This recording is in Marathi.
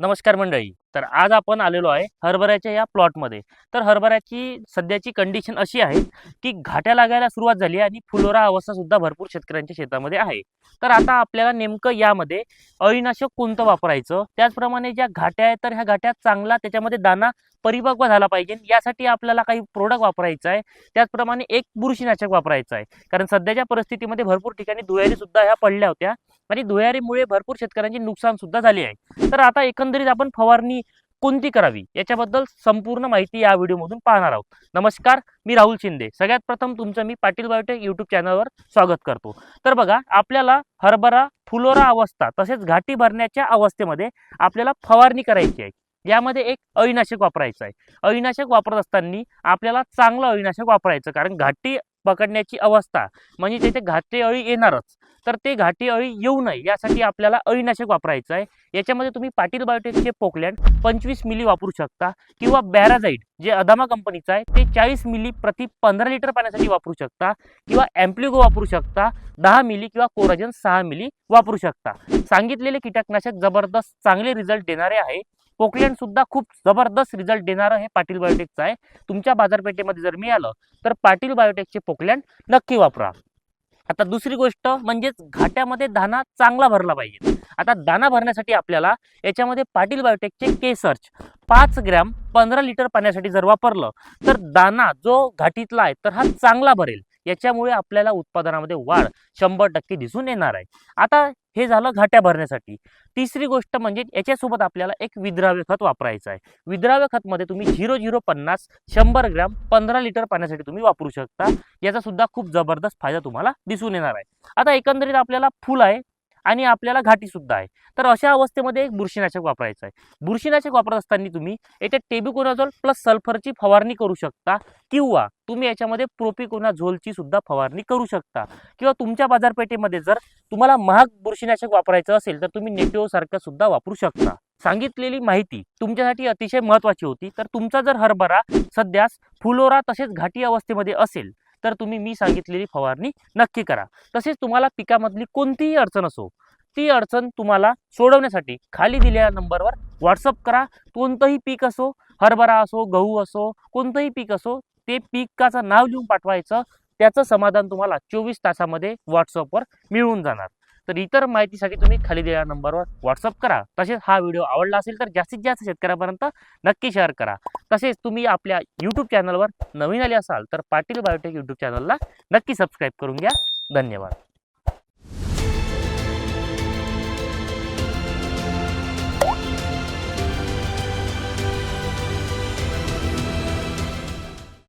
नमस्कार मंडळी. तर आज आपण आलेलो आहे हरभऱ्याच्या या प्लॉटमध्ये तर हरभऱ्याची सध्याची कंडिशन अशी आहे की घाट्या लागायला सुरुवात झाली आणि फुलोरा अवस्था सुद्धा भरपूर शेतकऱ्यांच्या शेतामध्ये आहे. तर आता आपल्याला नेमकं यामध्ये अळीनाशक कोणतं वापरायचं? त्याचप्रमाणे ज्या घाट्या आहेत तर ह्या घाट्या चांगला त्याच्यामध्ये दाना परिपक्व झाला पाहिजे. यासाठी आपल्याला काही प्रोडक्ट वापरायचं आहे. त्याचप्रमाणे एक बुरशीनाशक वापरायचं आहे. कारण सध्याच्या परिस्थितीमध्ये भरपूर ठिकाणी दुहेरी सुद्धा ह्या पडल्या होत्या. आणि दुहेरीमुळे भरपूर शेतकऱ्यांचे नुकसान सुद्धा झाले आहे. तर आता एकंदरीत आपण फवारणी कोणती करावी याच्याबद्दल संपूर्ण माहिती या व्हिडिओमधून पाहणार आहोत. नमस्कार मी राहुल शिंदे. सगळ्यात प्रथम तुमचं मी पाटील बायोटेक यूट्यूब चॅनलवर स्वागत करतो. तर बघा आपल्याला हरभरा फुलोरा अवस्था तसेच घाटी भरण्याच्या अवस्थेमध्ये आपल्याला फवारणी करायची आहे. यामध्ये एक अळीनाशक वापरायचं आहे. अळीनाशक वापरत असताना आपल्याला चांगलं अळीनाशक वापरायचं कारण घाटी पकडण्याची अवस्था म्हणजे तिथे घाटे अळी येणारच तर ते घाटी अळी येऊ नये यासाठी आपल्याला अळीनाशक वापरायचं आहे. याच्यामध्ये तुम्ही पाटील बायोटेकचे पोकलँड पंचवीस मिली वापरू शकता किंवा बॅराझाईड जे अदामा कंपनीचं आहे ते चाळीस मिली प्रति पंधरा लिटर पाण्यासाठी वापरू शकता किंवा ॲम्प्लिगो वापरू शकता दहा मिली किंवा कोराजन सहा मिली वापरू शकता. सांगितलेले कीटकनाशक जबरदस्त चांगले रिझल्ट देणारे आहे. पोकलँड सुद्धा खूप जबरदस्त रिझल्ट देणारं हे पाटील बायोटेकचं आहे. तुमच्या बाजारपेठेमध्ये जर मिळालं तर पाटील बायोटेकचे पोकलँड नक्की वापरा. आता दुसरी गोष्ट म्हणजेच घाट्यामध्ये दाना चांगला भरला पाहिजे. आता दाना भरण्यासाठी आपल्याला याच्यामध्ये पाटील बायोटेकचे के सर्च पाच ग्रॅम पंधरा लिटर पाण्यासाठी जर वापरलं तर दाना जो घाटीतला आहे तर हा चांगला भरेल. याच्यामुळे आपल्याला उत्पादनामध्ये वाढ शंभर टक्के दिसून येणार आहे. आता हे झालं घाट्या भरण्यासाठी. तिसरी गोष्ट म्हणजे याच्यासोबत आपल्याला एक विद्राव्य खत वापरायचं आहे. विद्राव्य खतमध्ये तुम्ही झिरो झिरो पन्नास शंभर ग्रॅम पंधरा लिटर पाण्यासाठी तुम्ही वापरू शकता. याचा सुद्धा खूप जबरदस्त फायदा तुम्हाला दिसून येणार आहे. आता एकंदरीत आपल्याला फुल आहे आणि आपल्याला घाटी सुद्धा आहे. तर अशा अवस्थेमध्ये एक बुरशीनाशक वापरायचं आहे. बुरशीनाशक वापरत असताना तुम्ही याच्यात टेबिकोनाझोल प्लस सल्फरची फवारणी करू शकता किंवा तुम्ही याच्यामध्ये प्रोपिकोनाझोलची सुद्धा फवारणी करू शकता. किंवा तुमच्या बाजारपेठेमध्ये जर तुम्हाला महाग बुरशीनाशक वापरायचं असेल तर तुम्ही नेटिओसारखं सुद्धा वापरू शकता. सांगितलेली माहिती तुमच्यासाठी अतिशय महत्त्वाची होती. तर तुमचा जर हरभरा सध्यास फुलोरा तसेच घाटी अवस्थेमध्ये असेल तर तुम्ही मी सांगितलेली फवारणी नक्की करा. तसेच तुम्हाला पिकामधली कोणतीही अडचण असो ती अडचण तुम्हाला सोडवण्यासाठी खाली दिलेल्या नंबरवर व्हॉट्सअप करा. कोणतंही पीक असो हरभरा असो गहू असो कोणतंही पीक असो ते पिकाचं नाव लिहून पाठवायचं. त्याचं समाधान तुम्हाला चोवीस तासामध्ये व्हॉट्सअपवर मिळून जाणार. तर इतर माहितीसाठी तुम्ही खाली दिलेल्या नंबरवर व्हॉट्सअप करा. तसेच हा व्हिडिओ आवडला असेल तर जास्तीत जास्त शेतकऱ्यापर्यंत नक्की शेअर करा. तसेच तुम्ही आपल्या यूट्यूब चॅनलवर नवीन आले असाल तर पाटील बायोटेक यूट्यूब चॅनलला नक्की सबस्क्राईब करून घ्या. धन्यवाद.